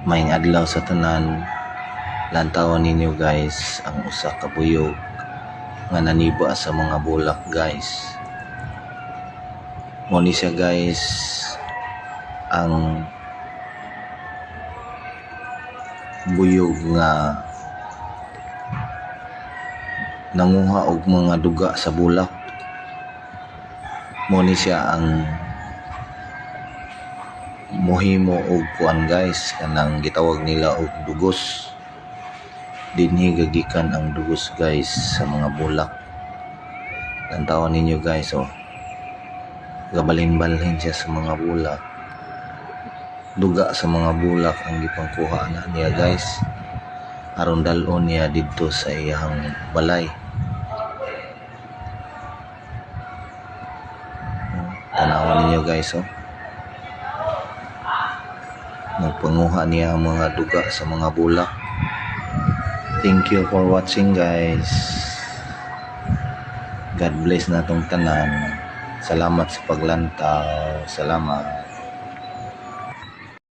Maing adlaw sa tanan. Lantawan ninyo guys ang usa ka buyog nga naniba sa mga bulak guys. Mo ni siya guys ang buyog nga nanguha og mga duga sa bulak. Mo ni siya ang mohimo og kuan guys kanang gitawag nila og dugos. Dinhi gagikan ang dugos guys sa mga bulak. Lantawan ninyo guys oh. Gabalin-balhin siya sa mga bulak. Duga sa mga bulak ang gipangkuha na niya guys. Aron dalon niya didto sa iyang balay. Tanawan ninyo guys oh nagpanguha niya ang mga duga sa mga bulak. Thank you for watching guys. God bless natong tanan. Salamat sa paglantaw. Salamat.